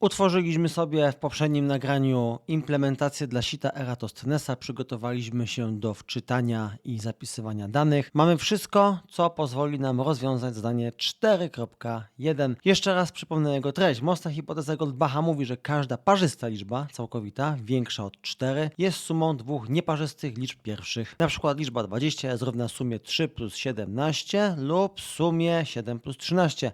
Utworzyliśmy sobie w poprzednim nagraniu implementację dla sita Eratosthenesa. Przygotowaliśmy się do wczytania i zapisywania danych. Mamy wszystko, co pozwoli nam rozwiązać zadanie 4.1. Jeszcze raz przypomnę jego treść. Mocna hipoteza Goldbacha mówi, że każda parzysta liczba całkowita, większa od 4, jest sumą dwóch nieparzystych liczb pierwszych. Na przykład liczba 20 jest równa sumie 3 plus 17 lub sumie 7 plus 13.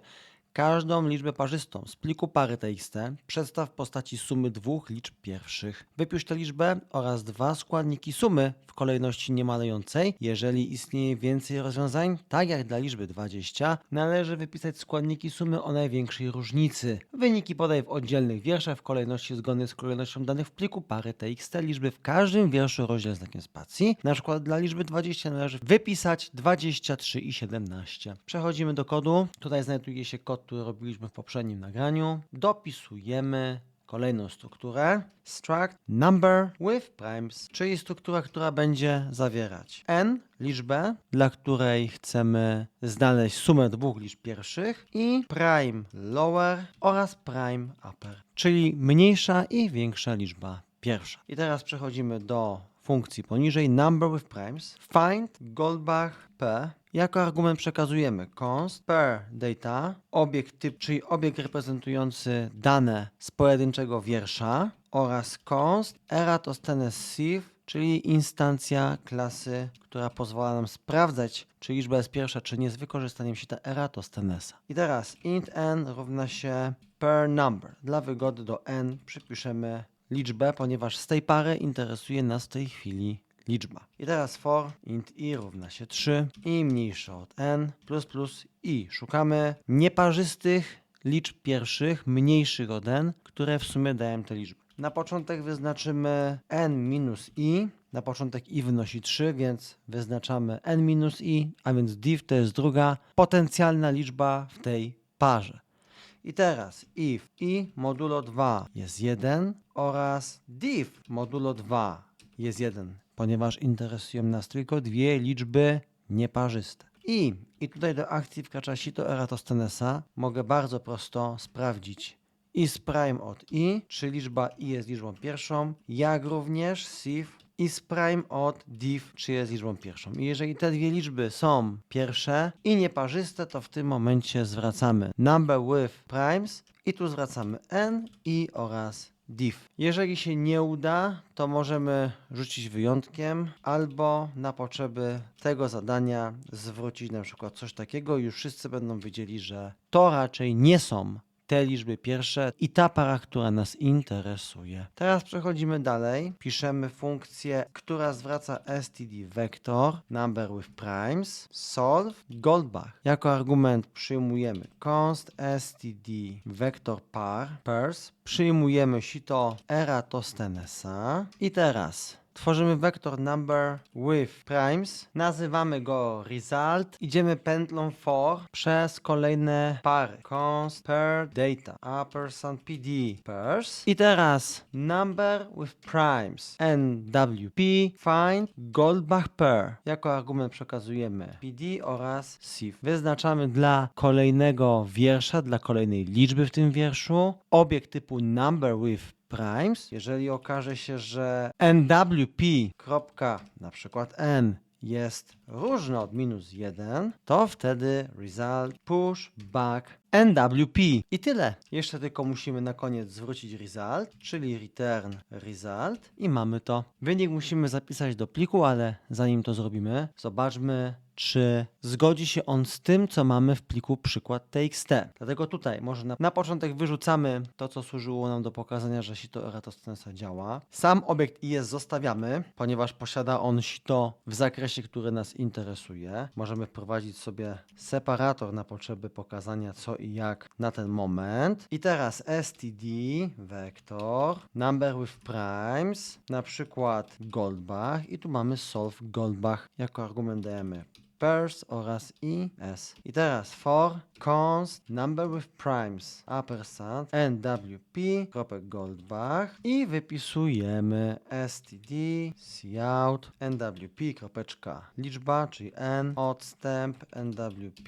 Każdą liczbę parzystą z pliku pary TXT przedstaw w postaci sumy dwóch liczb pierwszych. Wypisz tę liczbę oraz dwa składniki sumy w kolejności niemalejącej. Jeżeli istnieje więcej rozwiązań, tak jak dla liczby 20, należy wypisać składniki sumy o największej różnicy. Wyniki podaj w oddzielnych wierszach w kolejności zgodnej z kolejnością danych w pliku pary TXT liczby w każdym wierszu rozdziel znakiem spacji. Na przykład dla liczby 20 należy wypisać 23 i 17. Przechodzimy do kodu. Tutaj znajduje się kod, który robiliśmy w poprzednim nagraniu. Dopisujemy kolejną strukturę struct number with primes, czyli struktura, która będzie zawierać n, liczbę, dla której chcemy znaleźć sumę dwóch liczb pierwszych i prime lower oraz prime upper, czyli mniejsza i większa liczba pierwsza. I teraz przechodzimy do funkcji poniżej number with primes. Find Goldbach P. Jako argument przekazujemy const per data, obiekt typ, czyli obiekt reprezentujący dane z pojedynczego wiersza oraz const eratosthenes sieve, czyli instancja klasy, która pozwala nam sprawdzać, czy liczba jest pierwsza, czy nie z wykorzystaniem sita eratosthenesa. I teraz int n równa się per number. Dla wygody do n przypiszemy liczbę, ponieważ z tej pary interesuje nas w tej chwili liczba. I teraz for int i równa się 3 i mniejsze od n plus plus i. Szukamy nieparzystych liczb pierwszych mniejszych od n, które w sumie dają te liczby. Na początek wyznaczymy n minus i. Na początek i wynosi 3, więc wyznaczamy n minus i, a więc div to jest druga potencjalna liczba w tej parze. I teraz if i modulo 2 jest 1 oraz div modulo 2 jest 1, ponieważ interesują nas tylko dwie liczby nieparzyste. I, I tutaj do akcji wkracza sito Eratosthenesa. Mogę bardzo prosto sprawdzić i z prime od i, czy liczba i jest liczbą pierwszą, jak również sieve i z prime od div, czy jest liczbą pierwszą. I jeżeli te dwie liczby są pierwsze i nieparzyste, to w tym momencie zwracamy number with primes i tu zwracamy n, i oraz div. Jeżeli się nie uda, to możemy rzucić wyjątkiem albo na potrzeby tego zadania zwrócić na przykład coś takiego już wszyscy będą wiedzieli, że to raczej nie są te liczby pierwsze i ta para, która nas interesuje. Teraz przechodzimy dalej. Piszemy funkcję, która zwraca std vector number with primes solve goldbach. Jako argument przyjmujemy const std vector par pairs. Przyjmujemy sito eratosthenesa i teraz Tworzymy vector number with primes, nazywamy go result, idziemy pętlą for przez kolejne pary. Const per data, ampersand pd pairs. I teraz number with primes, nwp, find goldbach pair. Jako argument przekazujemy pd oraz sieve. Wyznaczamy dla kolejnego wiersza, dla kolejnej liczby w tym wierszu, obiekt typu number with primes, jeżeli okaże się, że nwp, na przykład n jest różne od minus 1, to wtedy result push back nwp. I tyle. Jeszcze tylko musimy na koniec zwrócić result, czyli return result i mamy to. Wynik musimy zapisać do pliku, ale zanim to zrobimy, zobaczmy czy zgodzi się on z tym, co mamy w pliku przykład txt. Dlatego tutaj może na, na początek wyrzucamy to, co służyło nam do pokazania, że sito Eratosthenesa działa. Sam obiekt is zostawiamy, ponieważ posiada on sito w zakresie, który nas interesuje. Możemy wprowadzić sobie separator na potrzeby pokazania co i jak na ten moment. I teraz std vector number with primes, na przykład Goldbach i tu mamy solve Goldbach jako argument dajemy pairs oraz i s. I teraz for const number with primes ampersand nwp kropek goldbach i wypisujemy std cout nwp kropeczka liczba, czyli n odstęp nwp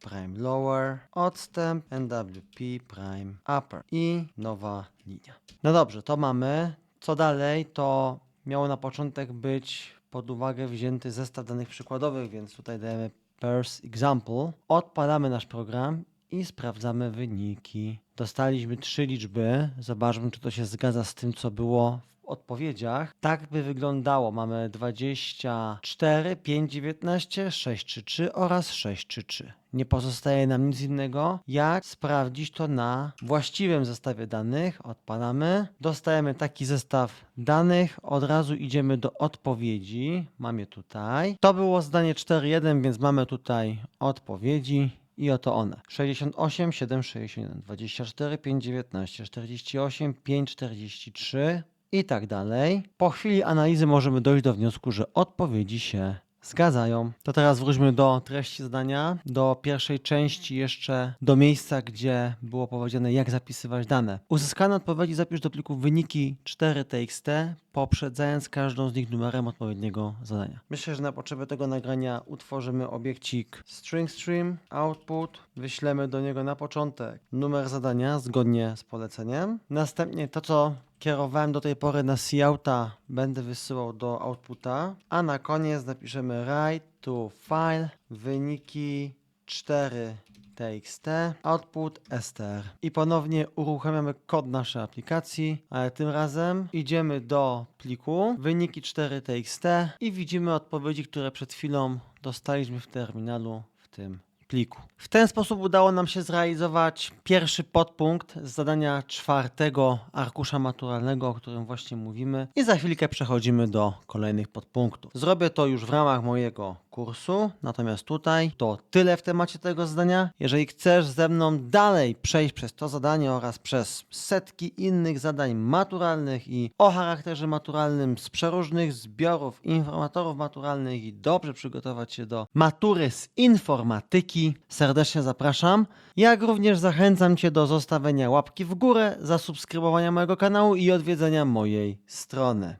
prime lower odstęp nwp prime upper i nowa linia. No dobrze, to mamy. Co dalej? To miało na początek być pod uwagę wzięty zestaw danych przykładowych, więc tutaj dajemy pairs example. Odpalamy nasz program i sprawdzamy wyniki. Dostaliśmy trzy liczby. Zobaczmy, czy to się zgadza z tym, co było w odpowiedziach. Tak by wyglądało. Mamy 24, 5, 19, 6, 3, 3 oraz 6, 3, 3. Nie pozostaje nam nic innego, jak sprawdzić to na właściwym zestawie danych. Odpalamy. Dostajemy taki zestaw danych. Od razu idziemy do odpowiedzi. Mam je tutaj. To było zdanie 4.1, więc mamy tutaj odpowiedzi. I oto one. 68, 7, 61, 24, 5, 19, 48, 5, 43 i tak dalej. Po chwili analizy możemy dojść do wniosku, że odpowiedzi się zgadzają. To teraz wróćmy do treści zdania, do pierwszej części jeszcze, do miejsca, gdzie było powiedziane, jak zapisywać dane. Uzyskane odpowiedzi zapisz do pliku wyniki 4txt, poprzedzając każdą z nich numerem odpowiedniego zadania. Myślę, że na potrzeby tego nagrania utworzymy obiekcik string stream, output, wyślemy do niego na początek numer zadania zgodnie z poleceniem. Następnie to, co kierowałem do tej pory na Couta, będę wysyłał do outputa, a na koniec napiszemy write to file wyniki 4 txt output str i ponownie uruchamiamy kod naszej aplikacji, ale tym razem idziemy do pliku wyniki 4 txt i widzimy odpowiedzi, które przed chwilą dostaliśmy w terminalu w tym pliku. W ten sposób udało nam się zrealizować pierwszy podpunkt z zadania czwartego arkusza maturalnego, o którym właśnie mówimy i za chwilkę przechodzimy do kolejnych podpunktów. Zrobię to już w ramach mojego kursu, natomiast tutaj to tyle w temacie tego zadania. Jeżeli chcesz ze mną dalej przejść przez to zadanie oraz przez setki innych zadań maturalnych i o charakterze maturalnym z przeróżnych zbiorów informatorów maturalnych i dobrze przygotować się do matury z informatyki, serdecznie zapraszam. Jak również zachęcam Cię do zostawienia łapki w górę, zasubskrybowania mojego kanału i odwiedzenia mojej strony.